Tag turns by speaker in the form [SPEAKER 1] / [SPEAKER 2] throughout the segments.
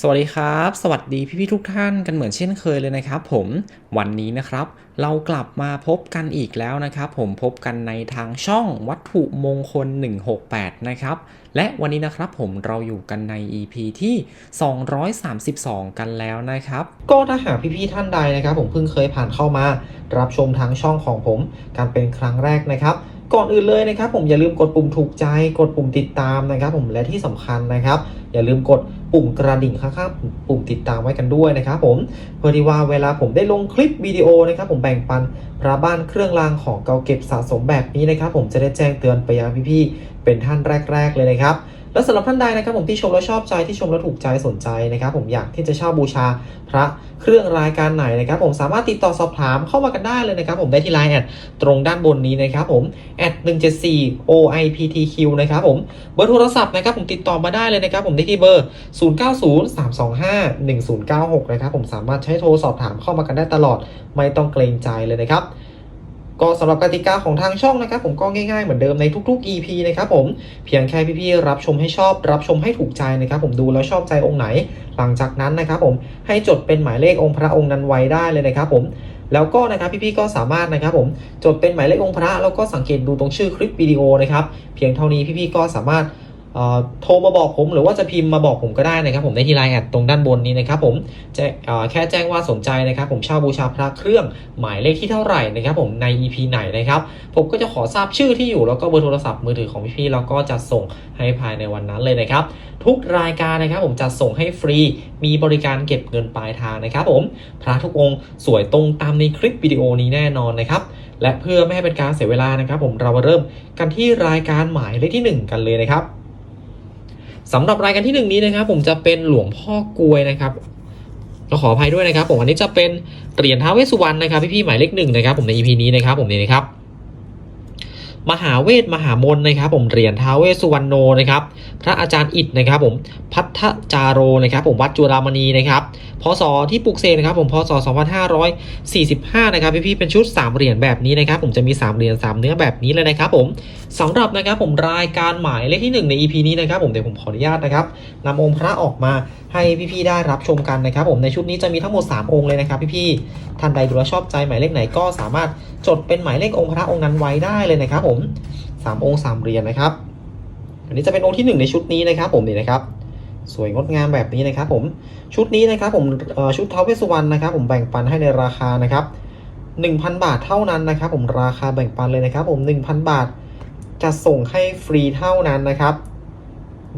[SPEAKER 1] สวัสดีครับ สวัสดีพี่ๆทุกท่านกันเหมือนเช่นเคยเลยนะครับ ผมวันนี้นะครับ เรากลับมาพบกันอีกแล้วนะครับ ผมพบกันในทางช่องวัตถุมงคล 168 นะครับ และวันนี้นะครับผมเราอยู่กันใน EP ที่ 232 กันแล้วนะครับ
[SPEAKER 2] ก็ถ้าหากพี่ๆท่านใดนะครับ ผมเพิ่งเคยผ่านเข้ามา รับชมทางช่องของผมการเป็นครั้งแรกนะครับก่อนอื่นเลยนะครับ ผมอย่าลืมกดปุ่มถูกใจกดปุ่มติดตามนะครับ ผมและที่สำคัญนะครับ อย่าลืมกด ปุ่มกระดิ่งข้างๆปุ่มติดตามไว้กันด้วยนะครับผมเพื่อที่ว่าเวลาผมได้ลงคลิปวิดีโอนะครับผมแบ่งปันพระบ้านเครื่องรางของเก่าเก็บสะสมแบบนี้นะครับผมจะได้แจ้งเตือนไปยังพี่ๆเป็นท่านแรก ๆ เลยนะครับ แล้วสำหรับท่านใดนะครับผมที่ชมแล้วชอบใจที่ชมแล้วถูกใจสนใจนะครับผมอยากที่จะเช่าบูชาพระเครื่องรายการไหนนะครับผมสามารถติดต่อสอบถามเข้ามากันได้เลยนะครับผมได้ที่ไลน์แอดตรงด้านบนนี้นะครับผมแอด174 OIPTQ นะครับผมเบอร์โทรศัพท์นะครับผมติดต่อมาได้เลยนะครับผมได้ที่เบอร์ 0903251096 นะครับผมสามารถใช้โทรสอบถามเข้ามากันได้ตลอด ไม่ต้องเกรงใจเลยนะครับ ก็สำหรับกติกาของทางช่องนะครับผมก็ง่ายๆเหมือนเดิมในทุกๆ EP นะครับผมเพียงแค่พี่ๆรับชมให้ชอบ รับชมให้ถูกใจนะครับผมดูแล้วชอบใจองค์ไหน หลังจากนั้นนะครับผมให้จดเป็นหมายเลของค์พระองค์นั้นไว้ได้เลยนะครับผมแล้วก็นะครับพี่ๆก็สามารถนะครับผมจดเป็นหมายเลของค์พระแล้วก็สังเกตดูตรงชื่อคลิปวิดีโอนะครับเพียงเท่านี้พี่ๆก็สามารถ โทรมาบอกผมหรือว่าจะพิมพ์มาบอกผมก็ได้นะครับ ผมได้ที่ไลน์แอดตรงด้านบนนี้นะครับผมจะแค่แจ้งว่าสนใจนะครับ ผมเช่าบูชาพระเครื่องหมายเลขที่เท่าไหร่นะครับ ผมใน EP ไหนนะครับ ผมก็จะขอทราบชื่อที่อยู่แล้วก็เบอร์โทรศัพท์มือถือของพี่ๆแล้วก็จะส่งให้ภายในวันนั้นเลยนะครับ ทุกรายการนะครับ ผมจะส่งให้ฟรี มีบริการเก็บเงินปลายทางนะครับ ผมพระทุกองค์สวยตรงตามในคลิปวิดีโอนี้แน่นอนนะครับและเพื่อไม่ให้เป็นการเสียเวลานะครับ ผมเรามาเริ่มกันที่รายการหมายเลขที่หนึ่งกันเลยนะครับ สำหรับรายการที่หนึ่งนี้นะครับ ผมจะเป็นหลวงพ่อกลวยนะครับเราขออภัยด้วยนะครับ ผมอันนี้จะเป็นเหรียญท้าเวสสุวรรณนะครับพี่ๆหมายเลขหนึ่งนะครับ ผมใน EP นี้นะครับผมนี่นะครับ มหาเวทมหามนนะครับ ผมเหรียญท้าวเวสุวรรณโนนะครับ พระอาจารย์อิดนะครับ ผมพัทธจาโรนะครับ ผมวัดจุฬามณีนะครับพศที่ปลุกเสกนะครับ ผมพศ 2545 นะครับพี่ๆเป็นชุด 3 เหรียญแบบนี้นะครับ ผมจะมี 3 เหรียญ3 เนื้อแบบนี้เลยนะครับ ผมสำหรับนะครับ ผมรายการหมายเลขที่ 1 ใน EP นี้นะครับ ผมเดี๋ยวผมขออนุญาตนะครับนำองค์พระออกมา ให้พี่ๆได้รับชมกันนะครับผมในชุดนี้จะมีทั้งหมด 3 องค์เลยนะครับพี่ๆท่านใดดูแลชอบใจหมายเลขไหนก็สามารถจดเป็นหมายเลของค์พระองค์นั้นไว้ได้เลยนะครับผม 3 องค์3เหรียญนะครับอันนี้จะเป็นองค์ที่ 1 ในชุดนี้นะครับผมนี่นะครับสวยงดงามแบบนี้นะครับผมชุดนี้นะครับผมชุดเทาวเวสสุวรรณนะครับ ผมแบ่งปันให้ในราคานะครับ1,000 บาทเท่านั้นนะครับ ผมราคาแบ่งปันเลยนะครับ ผม 1,000 บาทจะส่งให้ฟรีเท่านั้นนะครับ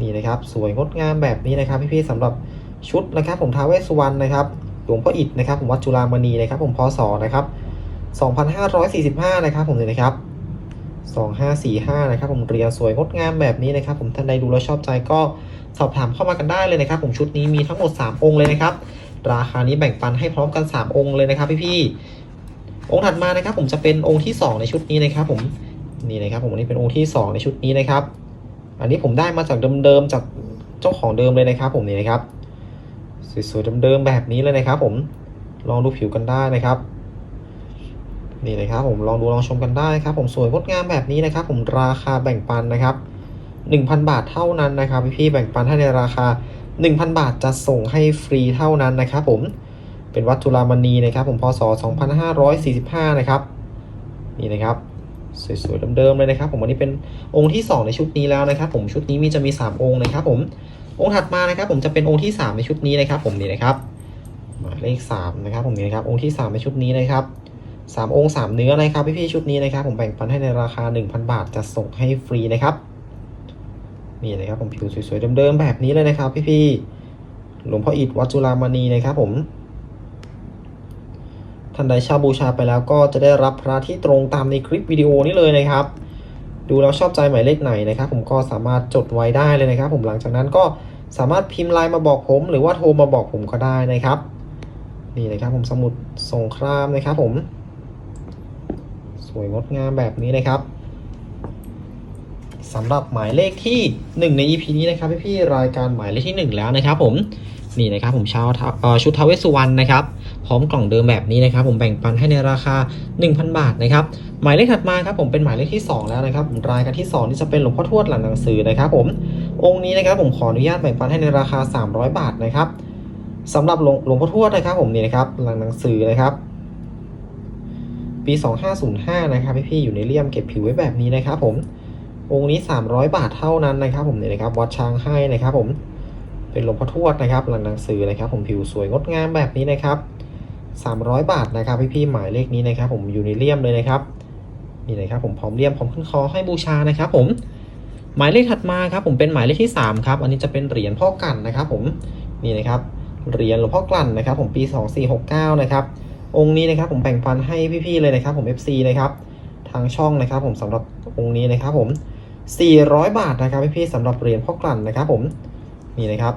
[SPEAKER 2] นี่นะครับสวยงดงามแบบนี้นะครับพี่ๆสำหรับชุดนะครับ ผมท้าวเวสสุวรรณนะครับหลวงพ่ออิฐนะครับ ผมวัดจุฬามณีนะครับ ผมพศนะครับ2545 นะครับ ผมเลยนะครับ2545 นะครับ ผมเรียนสวยงดงามแบบนี้นะครับ ผมท่านใดดูแล้วชอบใจก็สอบถามเข้ามากันได้เลยนะครับ ผมชุดนี้มีทั้งหมด 3 องค์เลยนะครับ ราคานี้แบ่งปันให้พร้อมกัน 3 องค์เลยนะครับ พี่ๆองค์ถัดมานะครับ ผมจะเป็นองค์ที่ 2 ในชุดนี้นะครับ ผมนี่นะครับ ผมอันนี้เป็นองค์ที่ 2 ในชุดนี้นะครับ อันนี้ผมได้มาจากเดิมๆจากเจ้าของเดิมเลยนะครับผมนี่นะครับสวยๆเดิมๆแบบนี้เลยนะครับ ผมลองดูผิวกันได้นะครับนี่นะครับผมลองดูลองชมกันได้ครับ ผมสวยงดงามแบบนี้นะครับ ผมราคาแบ่งปันนะครับ 1,000 บาทเท่านั้นนะครับพี่ๆแบ่งปันให้ในราคา 1,000 บาทจะส่งให้ฟรีเท่านั้นนะครับ ผมเป็นวัดจุฬามณีนะครับ ผมพศ 2545 นะครับนี่นะครับ สวยๆเดิมๆเลยนะครับ ผมวันนี้เป็นองค์ที่ 2 ในชุดนี้แล้วนะครับ ผมชุดนี้มีจะมี 3 องค์นะครับ ผมองค์ถัดมานะครับ ผมจะเป็นองค์ที่ 3 ในชุดนี้นะครับ ผมนี่นะครับหมายเลข3นะครับ ผมนี่นะครับองค์ที่ 3 ในชุดนี้นะครับสามองค์สามเนื้อนะครับพี่ๆชุดนี้นะครับ ผมแบ่งปันให้ในราคา 1,000 บาทจะส่งให้ฟรีนะครับนี่นะครับผมผิวสวยๆเดิมๆแบบนี้เลยนะครับ พี่ๆหลวงพ่ออิฐวัดจุฬามณีนะครับ ผม ท่านใดเช่าบูชาไปแล้วก็จะได้รับพระที่ตรงตามในคลิปวิดีโอนี้เลยนะครับ ดูแล้วชอบใจหมายเลขไหนนะครับ ผมก็สามารถจดไว้ได้เลยนะครับ ผมหลังจากนั้นก็สามารถพิมพ์ไลน์มาบอกผม หรือว่าโทรมาบอกผมก็ได้นะครับ นี่นะครับผมสมุดสงครามนะครับ ผม สวยงดงามแบบนี้นะครับสำหรับหมายเลขที่ 1 ใน EP นี้นะครับพี่ๆรายการหมายเลขที่ 1 แล้วนะครับผม นี่นะครับผมเช่าชุดทาวเวสุวรรณนะครับพร้อมกล่องเดิมแบบนี้นะครับ ผมแบ่งปันให้ในราคา 1,000 บาทนะครับหมายเลขถัดมาครับผมเป็นหมายเลขที่ 2 แล้วนะครับผมรายการที่2นี่จะเป็นหลวงพ่อทวดหลังหนังสือนะครับ ผมองค์นี้นะครับผมขออนุญาตแบ่งปันให้ในราคา 300 บาทนะครับสำหรับหลวงหลวงพ่อทวดนะครับ ผมนี่นะครับหลังหนังสือนะครับ ปี 2505 นะครับพี่ๆอยู่ในเลี่ยมเก็บผิวไว้แบบนี้นะครับ ผมองค์นี้ 300 บาทเท่านั้นนะครับ ผมนี่นะครับวัดช้างให้นะครับ ผม เป็นหลวงพ่อทวดนะครับหลังหนังสือนะครับผมผิวสวยงดงามแบบนี้นะครับ 300 บาทนะครับพี่ๆหมายเลขนี้นะครับ ผมอยู่ในเลี่ยมเลยนะครับนี่นะครับผมพร้อมเลี่ยมพร้อมขึ้นคอให้บูชานะครับผมหมายเลขถัดมาครับผมเป็นหมายเลขที่ 3 ครับ อันนี้จะเป็นเหรียญพ่อกันนะครับ ผมนี่นะครับเหรียญหลวงพ่อกลั่นนะครับ ผมปี 2469 นะครับ องค์นี้นะครับผมแบ่งปันให้พี่ๆเลยนะครับ ผม FC นะครับทางช่องนะครับผมสำหรับองค์นี้นะครับผม 400 บาทนะครับพี่ๆสำหรับเหรียญพ่อกลั่นนะครับ ผม นี่นะครับ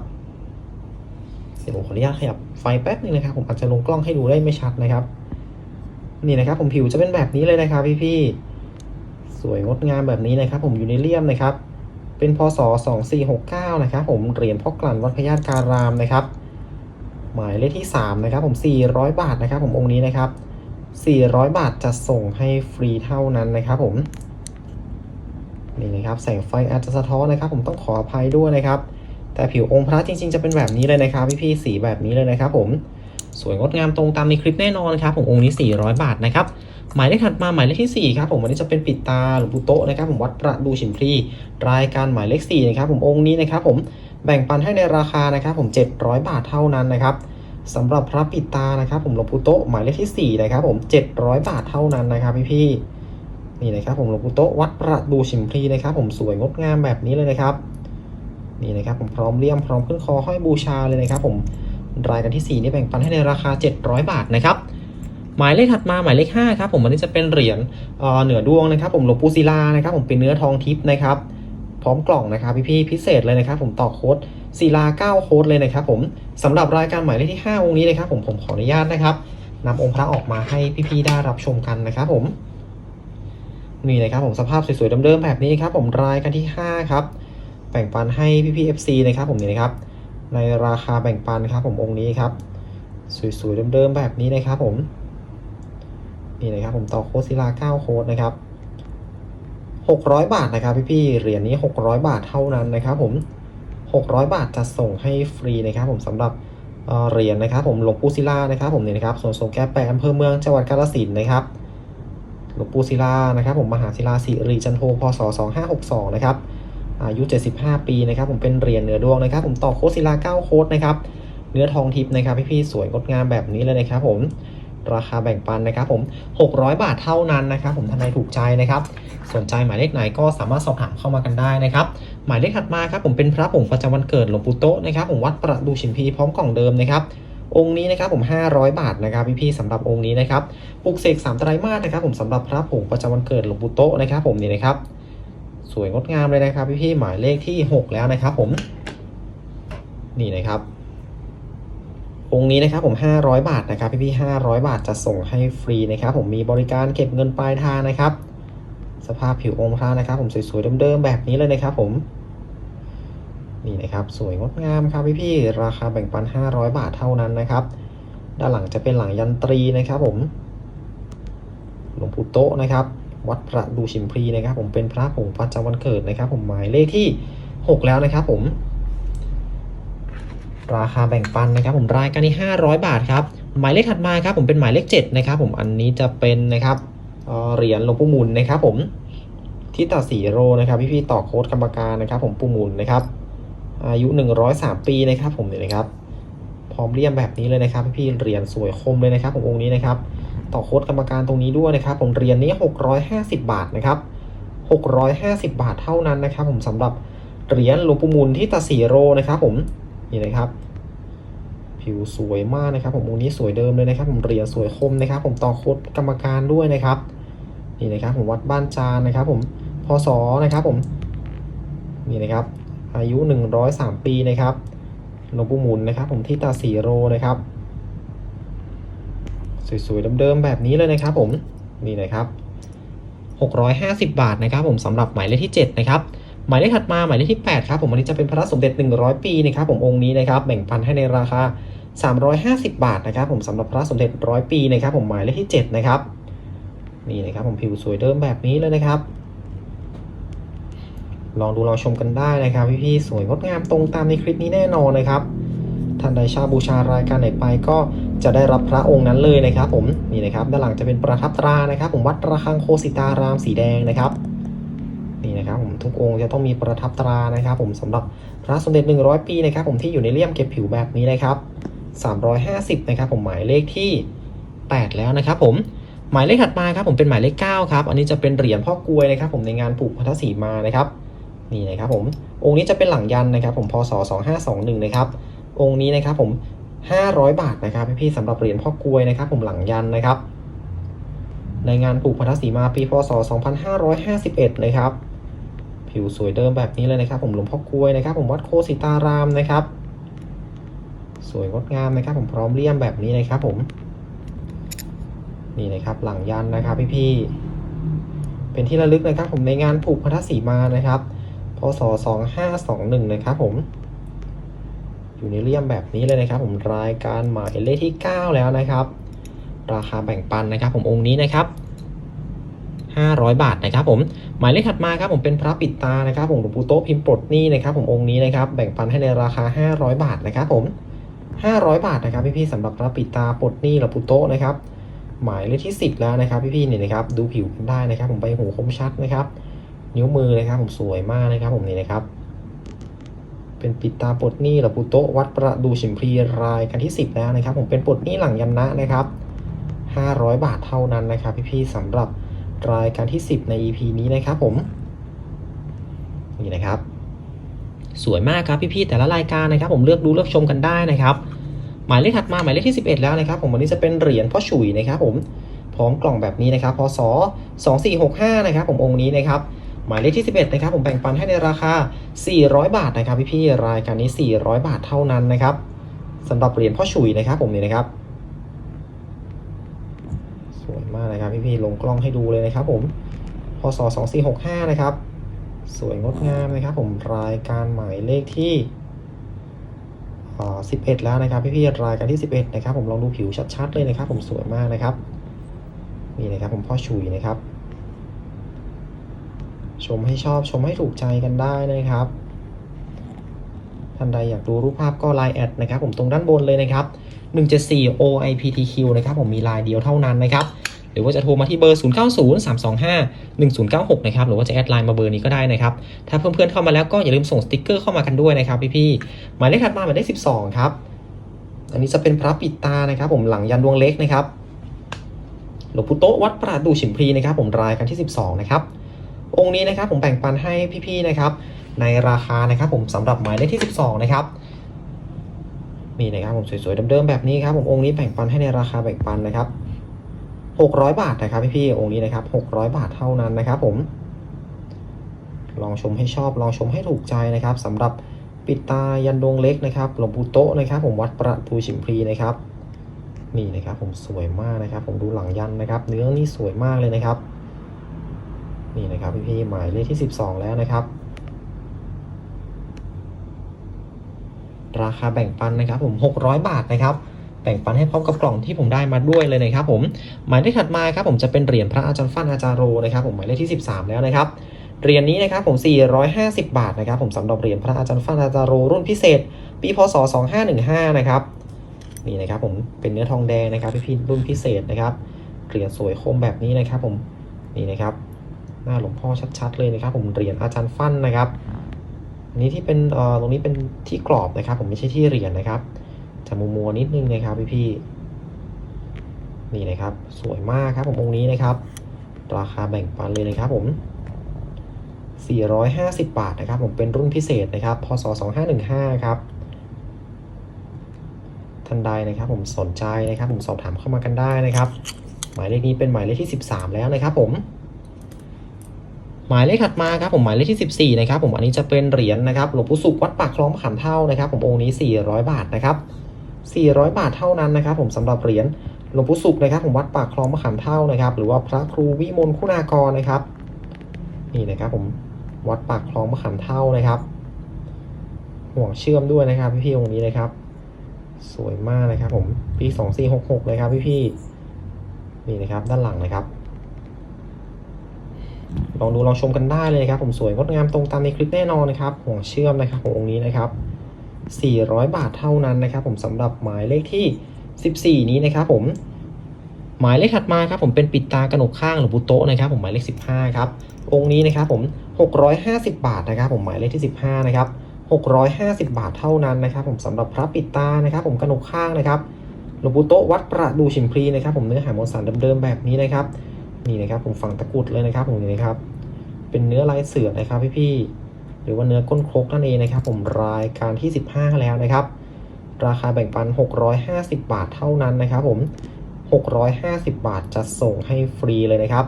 [SPEAKER 2] เดี๋ยวผมขออนุญาตขยับไฟแป๊บนึงนะครับ ผมอาจจะลงกล้องให้ดูได้ไม่ชัดนะครับ นี่นะครับ ผมผิวจะเป็นแบบนี้เลยนะครับพี่ๆสวยงดงามแบบนี้นะครับ ผมอยู่ในเลี่ยมนะครับ เป็นพศ2469นะครับผมเหรียญพ่อกลั่นวัดพญาการามนะครับ หมายเลขที่ 3 นะครับ ผม 400 บาทนะครับ ผมองค์นี้นะครับ 400 บาทจะส่งให้ฟรีเท่านั้นนะครับ ผมนี่นะครับแสงไฟอาจจะสะท้อนนะครับ ผมต้องขออภัยด้วยนะครับ แต่ผิวองค์พระจริงๆจะเป็นแบบนี้เลยนะครับพี่ๆสีแบบนี้เลยนะครับผมสวยงดงามตรงตามในคลิปแน่นอนครับผมองค์นี้ 400 บาทนะครับหมายเลขถัดมาหมายเลขที่ 4 ครับผมวันนี้จะเป็นปิดตาหลวงปู่โตนะครับผมวัดประดูฉิมพลีรายการหมายเลข4นะครับผมองค์นี้นะครับผมแบ่งปันให้ในราคานะครับผม 700 บาทเท่านั้นนะครับสำหรับพระปิดตานะครับผมหลวงปู่โตหมายเลขที่4นะครับผม700 บาทเท่านั้นนะครับพี่ๆนี่นะครับผมหลวงปู่โตวัดประดูฉิมพลีนะครับผมสวยงดงามแบบนี้เลยนะครับ นี่นะครับผมพร้อมเลี่ยมพร้อมขึ้นคอห้อยบูชาเลยนะครับผมรายการที่ 4 นี่แบ่งปันให้ในราคา 700 บาทนะครับหมายเลขถัดมาหมายเลข5ครับผมอันนี้จะเป็นเหรียญเเหนือดวงนะครับ ผมหลวงปู่ศิลานะครับผมเป็นเนื้อทองทิพย์นะครับ พร้อมกล่องนะครับพี่ๆพิเศษเลยนะครับ ผมต่อโค้ดศิลา9โค้ดเลยนะครับ ผมสำหรับรายการหมายเลขที่5องค์นี้นะครับ ผมผมขออนุญาตนะครับนำองค์พระออกมาให้พี่ๆได้รับชมกันนะครับ ผมนี่นะครับผมสภาพสวยๆเดิมๆแบบนี้ครับ ผมรายการที่5ครับ แบ่งปันให้พี่ๆ FC นะครับผมนี่นะครับ ในราคาแบ่งปันครับผมองค์นี้ครับ สวยๆเดิมๆแบบนี้นะครับผมนี่นะครับผมต่อโคศิลา9โค้ดนะครับ600 บาทนะครับพี่ๆเหรียญนี้ 600 บาทเท่านั้นนะครับผม 600 บาทจะส่งให้ฟรีนะครับผมสำหรับเหรียญนะครับผมหลวงปู่ศิลานะครับผมนี่นะครับส่วนทรงแก้แปะอำเภอเมืองจังหวัดกาฬสินธุ์นะครับหลวงปู่ศิลานะครับผมมหาศิลาสิริจันโทพศ2562นะครับ อายุ 75 ปีนะครับ ผมเป็นเหรียญเหนือดวงนะครับ ผมต่อโคศิลา9โค้ดนะครับ เนื้อทองทิพย์นะครับ พี่ๆสวยงดงามแบบนี้เลยนะครับ ผมราคาแบ่งปันนะครับ ผม 600 บาทเท่านั้นนะครับ ผมท่านใดถูกใจนะครับ สนใจหมายเลขไหนก็สามารถสอบถามเข้ามากันได้นะครับ หมายเลขถัดมาครับ ผมเป็นพระผงประจำวันเกิดหลวงปู่โตนะครับ ผมวัดประดูชิมพีพร้อมกล่องเดิมนะครับองค์นี้นะครับผม 500 บาทนะครับพี่ๆสำหรับองค์นี้นะครับปลุกเสกสามไตรมาสนะครับ ผมสำหรับพระผงประจำวันเกิดหลวงปู่โตนะครับ ผมนี่นะครับ สวยงดงามเลยนะครับ พี่ๆหมายเลขที่ 6 แล้วนะครับ ผม นี่นะครับ องค์นี้นะครับ ผม 500 บาทนะครับ พี่ๆ500 บาทจะส่งให้ฟรีนะครับ ผมมีบริการเก็บเงินปลายทางนะครับ สภาพผิวองค์พระนะครับ ผมสวยๆเดิมๆแบบนี้เลยนะครับ ผมนี่นะครับสวยงดงามครับพี่ๆราคาแบ่งปัน 500 บาทเท่านั้นนะครับ ด้านหลังจะเป็นหลังยันตรีนะครับ ผมหลวงปู่โตนะครับ วัดประดูชิมพลีนะครับ ผมเป็นพระผงประจำวันเกิดนะครับ ผมหมายเลขที่ 6 แล้วนะครับ ผม ราคาแบ่งปันนะครับ ผมรายการนี้500 บาทครับหมายเลขถัดมาครับผมเป็นหมายเลข7นะครับ ผมอันนี้จะเป็นนะครับเหรียญหลวงปู่มุนนะครับ ผมที่ต่อสีโรนะครับ พี่ๆต่อโค้ดกรรมการนะครับ ผมปู่มุนนะครับ อายุ 103 ปีนะครับ ผมเนี่ยนะครับพร้อมเลี่ยมแบบนี้เลยนะครับ พี่ๆเหรียญสวยคมเลยนะครับ ผมองค์นี้นะครับ ต่อโค้ดกรรมการตรงนี้ด้วยนะครับ ผมเหรียญนี้ 650 บาทนะครับ 650 บาทเท่านั้นนะครับ ผมสำหรับเหรียญหลวงปู่มุนที่ตาสีโรนะครับ ผมนี่นะครับ ผิวสวยมากนะครับ ผมองค์นี้สวยเดิมเลยนะครับ ผมเหรียญสวยคมนะครับ ผมต่อโค้ดกรรมการด้วยนะครับนี่นะครับ ผมวัดบ้านจานนะครับ ผมพศนะครับผมนี่นะครับ อายุ 103 ปีนะครับหลวงปู่หมุนนะครับ ผมที่ตาสีโรนะครับ สวยๆเดิมๆแบบนี้เลยนะครับผมนี่นะครับ650 บาทนะครับผมสำหรับหมายเลขที่ 7 นะครับหมายเลขถัดมาหมายเลขที่ 8 ครับผมอันนี้จะเป็นพระสมเด็จ 100 ปีนะครับผมองค์นี้นะครับแบ่งปันให้ในราคา 350 บาทนะครับผมสำหรับพระสมเด็จ 100 ปีนะครับผมหมายเลขที่ 7 นะครับนี่นะครับผมผิวสวยเดิมแบบนี้เลยนะครับ ลองดูลองชมกันได้นะครับพี่ๆสวยงดงามตรงตามในคลิปนี้แน่นอนนะครับท่านใดชาบูชารายการไหนไปก็ จะได้รับพระองค์นั้นเลยนะครับ ผมนี่นะครับด้านหลังจะเป็นประทับตรานะครับ ผมวัดระฆังโคสิตารามสีแดงนะครับนี่นะครับผมทุกองค์จะต้องมีประทับตรานะครับ ผมสำหรับพระสมเด็จ 100 ปีนะครับ ผมที่อยู่ในเลี่ยมเก็บผิวแบบนี้นะครับ 350 นะครับ ผมหมายเลขที่ 8 แล้วนะครับ ผมหมายเลขถัดมาครับ ผมเป็นหมายเลข 9 ครับ อันนี้จะเป็นเหรียญพ่อกลวยนะครับ ผมในงานผูกพัทธสีมานะครับนี่นะครับผมองค์นี้จะเป็นหลังยันนะครับ ผมพศ2521นะครับองค์นี้นะครับ ผม 500 บาทนะครับพี่ๆสำหรับเหรียญพ่อกลวยนะครับ ผมหลังยันนะครับ ในงานปลูกพัทธสีมาปีพศ 2551 นะครับ ผิวสวยเดิมแบบนี้เลยนะครับ ผมหลวงพ่อกลวยนะครับ ผมวัดโคสิตารามนะครับ สวยงดงามนะครับ ผมพร้อมเลี่ยมแบบนี้นะครับ ผม นี่นะครับหลังยันนะครับ พี่ๆเป็นที่ระลึกนะครับ ผมในงานผูกพัทธสีมานะครับพศ 2521 นะครับ ผม อยู่ในเลี่ยมแบบนี้เลยนะครับ ผมรายการหมายเลขที่ 9 แล้วนะครับ ราคาแบ่งปันนะครับ ผมองค์นี้นะครับ 500 บาทนะครับ ผมหมายเลขถัดมาครับผมเป็นพระปิดตานะครับ ผมหลวงปู่โต๊ะพิมพ์ปลดหนี้นะครับ ผมองค์นี้นะครับ แบ่งปันให้ในราคา 500 บาทนะครับ ผม 500 บาทนะครับพี่ๆสำหรับพระปิดตาปลดหนี้หลวงปู่โต๊ะนะครับ หมายเลขที่ 10 แล้วนะครับ พี่ๆเนี่ยนะครับ ดูผิวกันได้นะครับ ผมใบหูคมชัดนะครับ นิ้วมือนะครับ ผมสวยมากนะครับ ผมนี่นะครับ เป็นปิดตาปลดหนี้หลวงปู่โตวัดประดูฉิมพลีรายกันที่ 10 แล้วนะครับผมเป็นปลดหนี้หลังยันนะนะครับ 500 บาทเท่านั้นนะครับพี่ๆสำหรับรายการที่ 10 ใน EP นี้นะครับผมนี่นะครับ สวยมากครับพี่ๆแต่ละรายการนะครับ ผมเลือกดูเลือกชมกันได้นะครับ หมายเลขถัดมาหมายเลขที่ 11 แล้วนะครับ ผมวันนี้จะเป็นเหรียญพ่อฉุยนะครับ ผมพร้อมกล่องแบบนี้นะครับพศ2465นะครับ ผมองค์นี้นะครับ หมายเลขที่ 11 นะครับ ผมแบ่งปันให้ในราคา 400 บาทนะครับพี่ๆรายการนี้ 400 บาทเท่านั้นนะครับสำหรับเหรียญพ่อฉุยนะครับ ผมนี่นะครับ สวยมากนะครับพี่ๆลงกล้องให้ดูเลยนะครับ ผมพศ2465 นะครับ สวยงดงามนะครับ ผมรายการหมายเลขที่11 แล้วนะครับพี่ๆรายการที่ 11 นะครับ ผมลองดูผิวชัดๆเลยนะครับ ผมสวยมากนะครับนี่นะครับผมพ่อฉุยนะครับ ชมให้ชอบชมให้ถูกใจกันได้นะครับท่านใดอยากดูรูปภาพก็ไลน์แอดนะครับผมตรงด้านบนเลยนะครับ 174 OIPTQ นะครับผมมีลายเดียวเท่านั้นนะครับ หรือว่าจะโทรมาที่เบอร์ 0903251096 นะครับ หรือว่าจะแอดไลน์มาเบอร์นี้ก็ได้นะครับ ถ้าเพื่อนๆเข้ามาแล้วก็อย่าลืมส่งสติกเกอร์เข้ามากันด้วยนะครับพี่ๆหมายเลขถัดมาหมายเลข12 ครับ อันนี้จะเป็นพระปิดตานะครับ ผมหลังยันดวงเล็กนะครับหลวงปู่โตวัดประดูฉิมพลีนะครับ ผมรายกันที่ 12 นะครับ องค์นี้นะครับผมแบ่งปันให้พี่ๆนะครับ ในราคานะครับผมสำหรับหมายเลขที่ 12 นะครับนี่นะครับผมสวยๆเดิมๆแบบนี้ครับผมองค์นี้แบ่งปันให้ในราคาแบ่งปันนะครับ 600 บาทนะครับพี่ๆองค์นี้นะครับ 600 บาทเท่านั้นนะครับ ผม ลองชมให้ชอบลองชมให้ถูกใจนะครับสำหรับปิดตายันดวงเล็กนะครับหลวงปู่โตนะครับ ผมวัดประปูชิมพลีนะครับนี่นะครับผมสวยมากนะครับ ผมดูหลังยันนะครับ เนื้อนี่สวยมากเลยนะครับ นี่นะครับพี่ๆหมายเลขที่ 12 แล้วนะครับ ราคาแบ่งปันนะครับ ผม 600 บาทนะครับแบ่งปันให้พร้อมกับกล่องที่ผมได้มาด้วยเลยนะครับ ผมหมายเลขถัดมาครับ ผมจะเป็นเหรียญพระอาจารย์ฟันอาจารย์โรนะครับผมหมายเลขที่ 13 แล้วนะครับเหรียญนี้นะครับผม 450 บาทนะครับ ผมสำหรับเหรียญพระอาจารย์ฟันอาจารย์โรรุ่นพิเศษ ปีพศ 2515 นะครับนี่นะครับผมเป็นเนื้อทองแดงนะครับพี่ๆรุ่นพิเศษนะครับเหรียญสวยคมแบบนี้นะครับ ผมนี่นะครับ หน้าหลวงพ่อชัดๆเลยนะครับ ผมเหรียญอาจารย์ฟั่นนะครับอันนี้ที่เป็นเอ่อตรงนี้เป็นที่กรอบนะครับ ผมไม่ใช่ที่เหรียญนะครับจะมัวมัวๆนิดนึงนะครับพี่พี่ๆนี่นะครับ สวยมากครับผมองค์นี้นะครับ ราคาแบ่งปันเลยนะครับผม 450 บาทนะครับ ผมเป็นรุ่นพิเศษนะครับ พศ 2515 ครับท่านใดนะครับ ผมสนใจนะครับ ผมสอบถามเข้ามากันได้นะครับ หมายเลขนี้เป็นหมายเลขที่ 13 แล้วนะครับผม หมายเลขถัดมาครับผมหมายเลขที่ 14นะครับผมอันนี้จะเป็นเหรียญนะครับหลวงปู่สุขวัดปากคลองมะขามเท่านะครับ ผมองค์นี้ 400 บาทนะครับ400 บาทเท่านั้นนะครับ ผมสำหรับเหรียญหลวงปู่สุขนะครับ ผมวัดปากคลองมะขามเท่านะครับ หรือว่าพระครูวิมลคุณากรนะครับ นี่นะครับ ผมวัดปากคลองมะขามเท่านะครับ ห่วงเชื่อมด้วยนะครับ พี่ๆองค์นี้นะครับ สวยมากนะครับ ผมปี 2466เลยครับพี่ๆนี่นะครับ ด้านหลังนะครับ ลองดูลองชมกันได้เลยนะครับ ผมสวยงดงามตรงตามในคลิปแน่นอนนะครับห่วงเชื่อมนะครับขององค์นี้นะครับ 400 บาทเท่านั้นนะครับ ผมสำหรับหมายเลขที่ 14 นี้นะครับ ผมหมายเลขถัดมาครับผมเป็นปิดตากระหนกข้างหรือบุโตะนะครับ ผมหมายเลข 15 ครับองค์นี้นะครับผม 650 บาทนะครับ ผมหมายเลขที่ 15 นะครับ 650 บาทเท่านั้นนะครับ ผมสำหรับพระปิดตานะครับ ผมกระหนกข้างนะครับหลวงปู่โตวัดประดูชิมพลีนะครับ ผมเนื้อหามวลสารเดิมๆแบบนี้นะครับ นี่นะครับผมฝังตะกรุดเลยนะครับผมนี่นะครับ เป็นเนื้อลายเสือนะครับพี่ๆหรือว่าเนื้อก้นครกนั่นเองนะครับ ผมรายการที่ 15 แล้วนะครับ ราคาแบ่งปัน 650 บาทเท่านั้นนะครับ ผม 650 บาทจะส่งให้ฟรีเลยนะครับ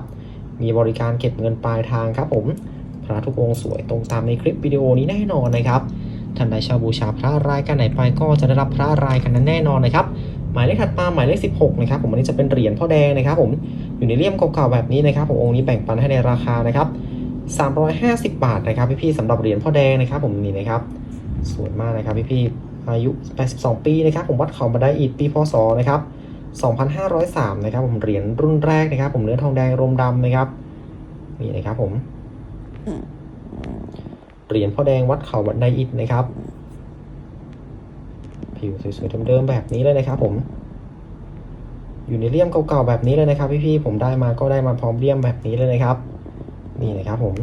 [SPEAKER 2] มีบริการเก็บเงินปลายทางครับ ผมพระทุกองค์สวยตรงตามในคลิปวิดีโอนี้แน่นอนนะครับท่านใดชาวบูชาพระรายการไหนไปก็จะได้รับพระรายกันนั้นแน่นอนนะครับ หมายเลขถัดมาหมายเลข 16 นะครับผมอันนี้จะเป็นเหรียญพ่อแดงนะครับผมอยู่ในเลี่ยมเก่าๆแบบนี้นะครับผมองค์นี้แบ่งปันให้ในราคานะครับ350 บาทนะครับพี่ๆสำหรับเหรียญพ่อแดงนะครับ ผมนี่นะครับ สวยมากนะครับพี่ๆอายุ 82 ปีนะครับผมวัดเขามาได้อีกปีพศนะครับ2,503นะครับผมเหรียญรุ่นแรกนะครับ ผมเนื้อทองแดงรมดำนะครับนี่นะครับผมเหรียญพ่อแดงวัดเขาบันไดอิฐนะครับ ผิวสวยๆเดิมๆแบบนี้เลยนะครับผม อยู่ในเลี่ยมเก่าๆแบบนี้เลยนะครับ พี่ๆผมได้มาก็ได้มาพร้อมเลี่ยมแบบนี้เลยนะครับ นี่นะครับผม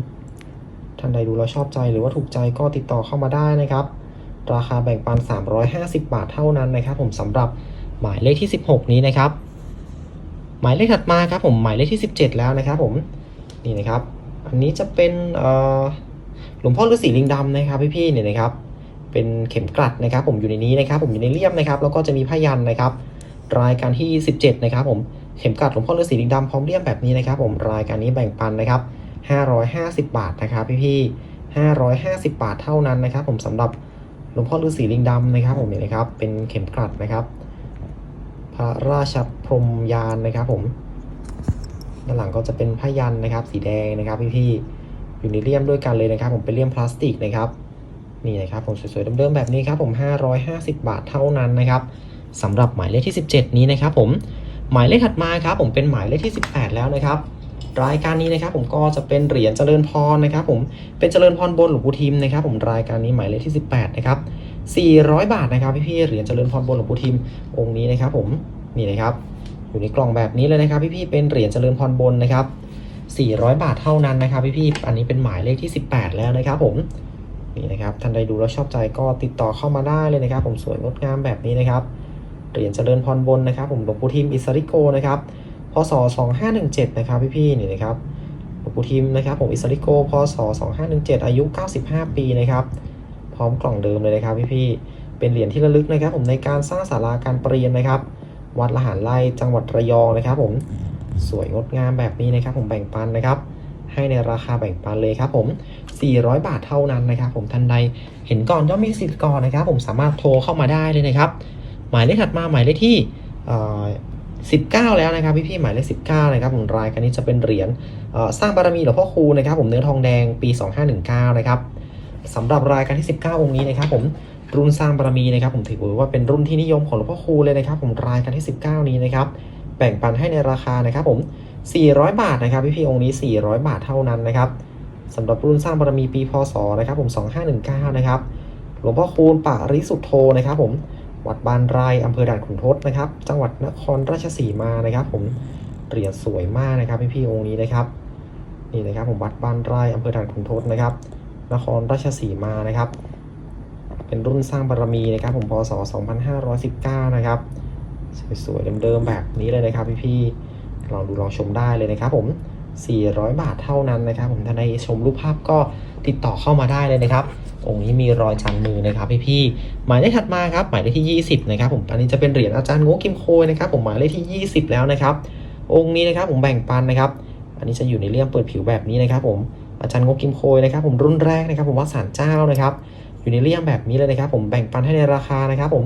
[SPEAKER 2] ท่านใดดูแล้วชอบใจหรือว่าถูกใจก็ติดต่อเข้ามาได้นะครับ ราคาแบ่งปัน 350 บาทเท่านั้นนะครับ ผมสำหรับหมายเลขที่ 16 นี้นะครับ หมายเลขถัดมาครับผมหมายเลขที่ 17 แล้วนะครับ ผมนี่นะครับ อันนี้จะเป็นหลวงพ่อฤาษีลิงดำนะครับพี่ๆเนี่ยนะครับ เป็นเข็มกลัดนะครับผมอยู่ในนี้นะครับผมอยู่ในเลี่ยมนะครับแล้วก็จะมีผ้ายันนะครับรายการที่ 17 นะครับผมเข็มกลัดหลวงพ่อฤาษีลิงดำพร้อมเลี่ยมแบบนี้นะครับผมรายการนี้แบ่งปันนะครับ 550 บาทนะครับพี่ๆ550 บาทเท่านั้นนะครับ ผมสำหรับหลวงพ่อฤาษีลิงดำนะครับ ผมนี่นะครับเป็นเข็มกลัดนะครับ พระราชพรมยานนะครับ ผมด้านหลังก็จะเป็นผ้ายันนะครับ สีแดงนะครับ พี่ๆอยู่ในเลี่ยมด้วยกันเลยนะครับ ผมเป็นเลี่ยมพลาสติกนะครับ นี่นะครับผมสวยๆเดิมๆแบบนี้ครับผม550 บาทเท่านั้นนะครับสำหรับหมายเลขที่ 17 นี้นะครับผมหมายเลขถัดมาครับผมเป็นหมายเลขที่ 18 แล้วนะครับรายการนี้นะครับผมก็จะเป็นเหรียญเจริญพรนะครับผมเป็นเจริญพรบนหลวงปู่ทิมนะครับผมรายการนี้หมายเลขที่ 18 นะครับ 400 บาทนะครับพี่ๆเหรียญเจริญพรบนหลวงปู่ทิมองค์นี้นะครับผมนี่นะครับอยู่ในกล่องแบบนี้เลยนะครับพี่ๆเป็นเหรียญเจริญพรบนนะครับ400 บาทเท่านั้นนะครับพี่ๆอันนี้เป็นหมายเลขที่ 18 แล้วนะครับผม นี่นะครับท่านใดดูแล้วชอบใจก็ติดต่อเข้ามาได้เลยนะครับ ผมสวยงดงามแบบนี้นะครับเหรียญเจริญพรบนนะครับ ผมหลวงปู่ทิมอิสริโกนะครับพศ2517นะครับพี่ๆนี่นะครับหลวงปู่ทิมนะครับ ผมอิสริโกพศ2517 อายุ 95 ปีนะครับ พร้อมกล่องเดิมเลยนะครับพี่ๆเป็นเหรียญที่ระลึกนะครับ ผมในการสร้างศาลาการประเรียนนะครับ วัดละหารไร่จังหวัดระยองนะครับ ผมสวยงดงามแบบนี้นะครับ ผมแบ่งปันนะครับ ให้ในราคาแบ่งปันเลยครับผม 400 บาทเท่านั้นนะครับผมท่านใดเห็นก่อนย่อมมีสิทธิ์ก่อนนะครับ ผมสามารถโทรเข้ามาได้เลยนะครับ หมายเลขถัดมาหมายเลขที่19 แล้วนะครับพี่ๆหมายเลข19นะครับผมรายการนี้จะเป็นเหรียญสร้างบารมีหลวงพ่อคูนะครับ ผมเนื้อทองแดงปี 2519 นะครับสำหรับรายการที่ 19 องค์นี้นะครับ ผมรุ่นสร้างบารมีนะครับ ผมถือว่าเป็นรุ่นที่นิยมของหลวงพ่อคูเลยนะครับ ผมรายการที่ 19 นี้นะครับ แบ่งปันให้ในราคานะครับ ผม 400 บาทนะครับพี่ๆองค์นี้ 400 บาทเท่านั้นนะครับสำหรับรุ่นสร้างบารมีปีพศนะครับผม 2519 นะครับหลวงพ่อคูณปาริสุทธโธนะครับผมวัดบานไร่อำเภอด่านขุนทดนะครับ จังหวัดนครราชสีมานะครับ ผมเหรียญสวยมากนะครับพี่ๆองค์นี้นะครับนี่นะครับ ผมวัดบ้านไร่อำเภอด่านขุนทดนะครับ นครราชสีมานะครับ เป็นรุ่นสร้างบารมีนะครับ ผมพศ 2519 นะครับ สวยๆเดิมๆแบบนี้เลยนะครับพี่ๆ ลองดูลองชมได้เลยนะครับผม 400 บาทเท่านั้นนะครับ ผมถ้าได้ชมรูปภาพก็ติดต่อเข้ามาได้เลยนะครับ องค์นี้มีรอยจันมือนะครับพี่ๆหมายเลขถัดมาครับ หมายเลขที่ 20 นะครับผมอันนี้จะเป็นเหรียญอาจารย์โงกิมโคยนะครับ ผมหมายเลขที่ 20 แล้วนะครับ องค์นี้นะครับผมแบ่งปันนะครับ อันนี้จะอยู่ในเลี่ยมเปิดผิวแบบนี้นะครับ ผมอาจารย์โงกิมโคยนะครับ ผมรุ่นแรกนะครับ ผมวัดสารเจ้านะครับ อยู่ในเลี่ยมแบบนี้เลยนะครับ ผมแบ่งปันให้ในราคานะครับ ผม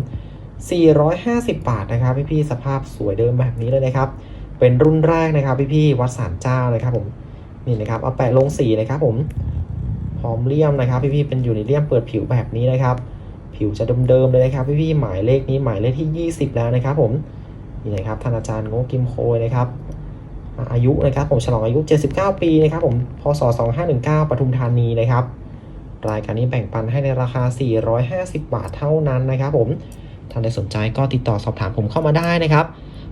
[SPEAKER 2] 450 บาทนะครับพี่ๆสภาพสวยเดิมแบบนี้เลยนะครับ เป็นรุ่นแรกนะครับพี่ๆวัดสารเจ้านะครับผมนี่นะครับเอาแปะลงสีนะครับผมพร้อมเลี่ยมนะครับ พี่ๆเป็นอยู่ในเลี่ยมเปิดผิวแบบนี้นะครับ ผิวจะเดิมๆเลยนะครับ พี่ๆหมายเลขนี้หมายเลขที่ 20 แล้วนะครับ ผมนี่นะครับท่านอาจารย์โงกิมโคยนะครับอายุนะครับผมฉลองอายุ 79 ปีนะครับผมพศ2519ปทุมธานีนะครับรายการนี้แบ่งปันให้ในราคา 450 บาทเท่านั้นนะครับ ผมท่านใดสนใจก็ติดต่อสอบถามผมเข้ามาได้นะครับ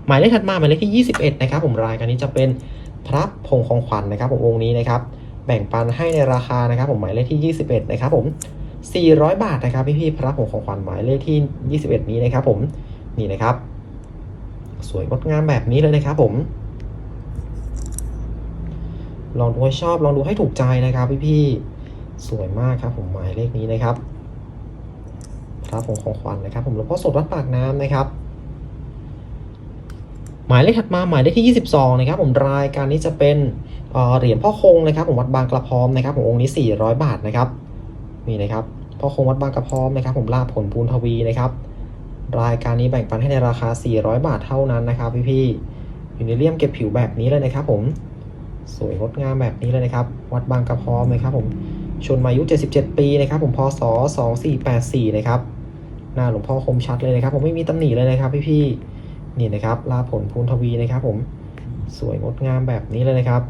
[SPEAKER 2] หมายเลขถัดมาหมายเลขที่ 21 นะครับผมรายการนี้จะเป็นพระพงของขวัญนะครับผมองค์นี้นะครับแบ่งปันให้ในราคานะครับผมหมายเลขที่ 21 นะครับผม 400 บาทนะครับพี่ๆพระผงของขวัญหมายเลขที่ 21 นี้นะครับผมนี่นะครับ สวยงดงามแบบนี้เลยนะครับ ผม ลองดูให้ชอบลองดูให้ถูกใจนะครับ พี่ๆสวยมากครับ ผมหมายเลขนี้นะครับพระผงของขวัญนะครับ ผมหลวงพ่อสดวัดปากน้ำนะครับ มายเลขถัดมาหมายเลขที่ 22 นะครับผมรายการนี้จะเป็นเหรียญพ่อคงนะครับผมวัดบางกระพร้อมนะครับผมองค์นี้ 400 บาทนะครับนี่นะครับพ่อคงวัดบางกระพร้อมนะครับผมลาบผลปูนทวีนะครับรายการนี้แบ่งปันให้ในราคา 400 บาทเท่านั้นนะครับพี่ๆอยู่ในเลี่ยมเก็บผิวแบบนี้เลยนะครับผมสวยงดงามแบบนี้เลยนะครับ วัดบางกระพร้อมนะครับผมชนมายุ 77 ปีนะครับผมพศ2484 นะครับหน้าหลวงพ่อคมชัดเลยนะครับ ผมไม่มีตำหนิเลยนะครับพี่ๆ นี่นะครับลาผลพูนทวีนะครับผมสวยงดงามแบบนี้เลยนะครับ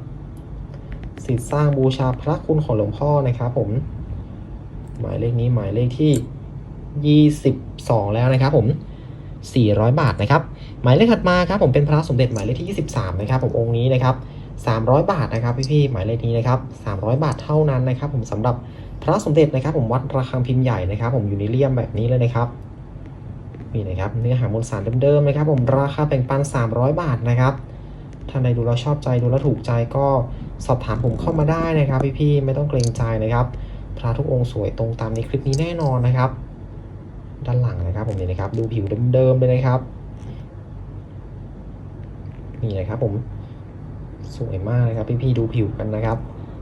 [SPEAKER 2] สิทธิ์สร้างบูชาพระคุณของหลวงพ่อนะครับผม หมายเลขนี้หมายเลขที่ 22 แล้วนะครับผม 400 บาทนะครับ หมายเลขถัดมาครับผมเป็นพระสมเด็จหมายเลขที่ 23 นะครับผมองค์นี้นะครับ 300 บาทนะครับพี่ๆหมายเลขนี้นะครับ 300 บาทเท่านั้นนะครับ ผมสำหรับพระสมเด็จนะครับ ผมวัดระฆังพิมพ์ใหญ่นะครับ ผมอยู่ในเลี่ยมแบบนี้เลยนะครับ นี่นะครับเนื้อหามวลสารเดิมๆนะครับ ผมราคาแบ่งปัน 300 บาทนะครับท่านใดดูแล้วชอบใจดูแล้วถูกใจก็สอบถามผมเข้ามาได้นะครับ พี่ๆไม่ต้องเกรงใจนะครับ พระทุกองค์สวยตรงตามในคลิปนี้แน่นอนนะครับ ด้านหลังนะครับ ผมนี่นะครับ ดูผิวเดิมๆเลยนะครับนี่นะครับผมสวยมากนะครับ พี่ๆดูผิวกันนะครับ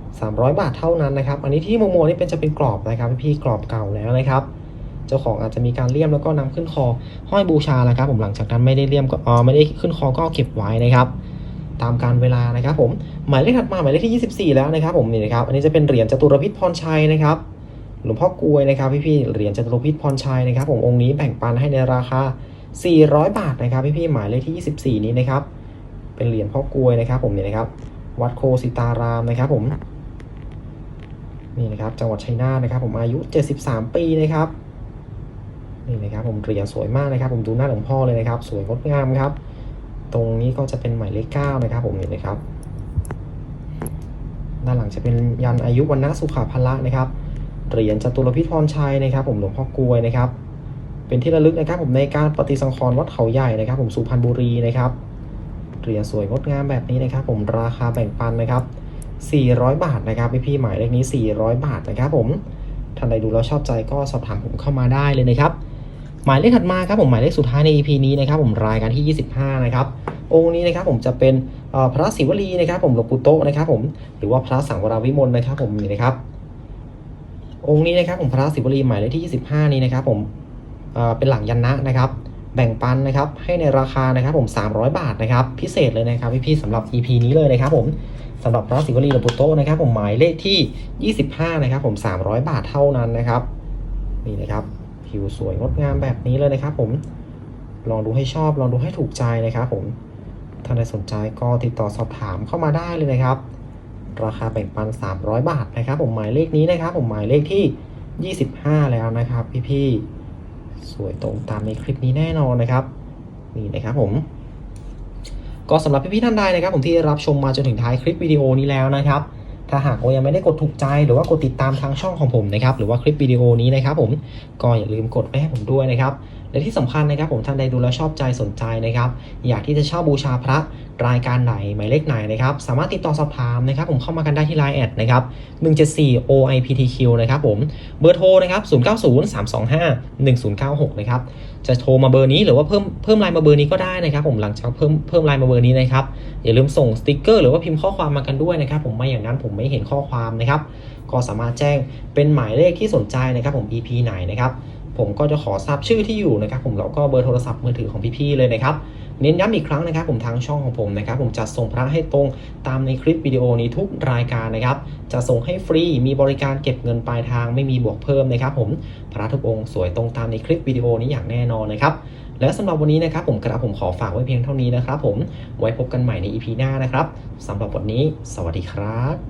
[SPEAKER 2] 300 บาทเท่านั้นนะครับ อันนี้ที่โมโมนี่เป็นจะเป็นกรอบนะครับ พี่ๆกรอบเก่าแล้วนะครับ เจ้าของอาจจะมีการเลี่ยมแล้วก็นำขึ้นคอห้อยบูชาแล้วครับ ผมหลังจากนั้นไม่ได้เลี่ยมก็อ๋อไม่ได้ขึ้นคอก็เก็บไว้นะครับ ตามการเวลานะครับ ผมหมายเลขถัดมาหมายเลขที่ 24 แล้วนะครับ ผมนี่นะครับอันนี้จะเป็นเหรียญจตุรพิษพรชัยนะครับหลวงพ่อกวยนะครับพี่ๆเหรียญจตุรพิษพรชัยนะครับ ผมองค์นี้แบ่งปันให้ในราคา 400 บาทนะครับพี่ๆหมายเลขที่ 24 นี้นะครับ เป็นเหรียญพ่อกวยนะครับ ผมนี่นะครับ วัดโคสิตารามนะครับ ผมนี่นะครับจังหวัดชัยนาทนะครับ ผมอายุ 73 ปีนะครับ นี่นะครับผมเหรียญสวยมากนะครับ ผมดูหน้าหลวงพ่อเลยนะครับ สวยงดงามครับ ตรงนี้ก็จะเป็นหมายเลข9นะครับผมนี่นะครับ ด้านหลังจะเป็นยันอายุวันนะสุขาพละนะครับ เหรียญจตุรพิธพรชัยนะครับ ผมหลวงพ่อกลวยนะครับ เป็นที่ระลึกนะครับ ผมในการปฏิสังขรณ์วัดเขาใหญ่นะครับ ผมสุพรรณบุรีนะครับเหรียญสวยงดงามแบบนี้นะครับ ผมราคาแบ่งปันนะครับ 400 บาทนะครับพี่พี่ๆหมายเลขนี้ 400 บาทนะครับ ผมท่านใดดูแล้วชอบใจก็สอบถามผมเข้ามาได้เลยนะครับ หมายเลขถัดมาครับผมหมายเลขสุดท้ายใน EP นี้นะครับผมรายการที่ 25 นะครับองค์นี้นะครับผมจะเป็นพระศิวลีนะครับผมหลวงปู่โตนะครับผมหรือว่าพระสังวรวิมลนะครับผมนี่นะครับ องค์นี้นะครับผมพระศิวลีหมายเลขที่ 25 นี้นะครับผมเป็นหลังยันนะนะครับ แบ่งปันนะครับให้ในราคานะครับผม 300 บาทนะครับพิเศษเลยนะครับพี่ๆสำหรับ EP นี้เลยนะครับผมสำหรับพระศิวลีหลวงปู่โตนะครับผมหมายเลขที่ 25 นะครับผม 300 บาทเท่านั้นนะครับนี่นะครับ ผิวสวยงดงามแบบนี้เลยนะครับผม ลองดูให้ชอบ ลองดูให้ถูกใจนะครับผมท่านใดสนใจก็ติดต่อสอบถามเข้ามาได้เลยนะครับ ราคาแบ่งปัน 300 บาทนะครับ ผมหมายเลขนี้นะครับ ผมหมายเลขที่ 25 แล้วนะครับ พี่ๆ สวยตรงตามในคลิปนี้แน่นอนนะครับ นี่นะครับผม ก็สำหรับพี่ๆท่านใดนะครับ ผมที่รับชมมาจนถึงท้ายคลิปวิดีโอนี้แล้วนะครับ ถ้าหากว่ายังไม่ได้กดถูกใจหรือว่ากดติดตามทางช่องของผมนะครับหรือว่าคลิปวิดีโอนี้นะครับผมก็อย่าลืมกดไปให้ผมด้วยนะครับ และที่สำคัญนะครับผมท่านใดดูแล้วชอบใจสนใจนะครับ อยากที่จะเช่าบูชาพระรายการไหนหมายเลขไหนนะครับสามารถติดต่อสอบถามนะครับผมเข้ามากันได้ที่ Line แอดนะครับ174 OIPTQ นะครับผมเบอร์โทรนะครับ0903251096นะครับจะโทรมาเบอร์นี้หรือว่าเพิ่มเพิ่มไลน์มาเบอร์นี้ก็ได้นะครับผมหลังจากเพิ่มเพิ่มไลน์มาเบอร์นี้นะครับอย่าลืมส่งสติกเกอร์หรือว่าพิมพ์ข้อความมากันด้วยนะครับผมไม่อย่างนั้นผมไม่เห็นข้อความนะครับก็สามารถแจ้งเป็นหมายเลขที่สนใจนะครับผม EP ไหนนะครับ ผมก็จะขอทราบชื่อที่อยู่นะครับผมแล้วก็เบอร์โทรศัพท์มือถือของพี่ๆเลยนะครับเน้นย้ำอีกครั้งนะครับ ผมทางช่องของผมนะครับ ผมจัดส่งพระให้ตรงตามในคลิปวิดีโอนี้ทุกรายการนะครับ จะส่งให้ฟรีมีบริการเก็บเงินปลายทางไม่มีบวกเพิ่มนะครับ ผมพระทุกองค์สวยตรงตามในคลิปวิดีโอนี้อย่างแน่นอนนะครับและสำหรับวันนี้นะครับ ผมกระผมขอฝากไว้เพียงเท่านี้นะครับ ผมไว้พบกันใหม่ใน EP หน้านะครับสำหรับวันนี้ สวัสดีครับ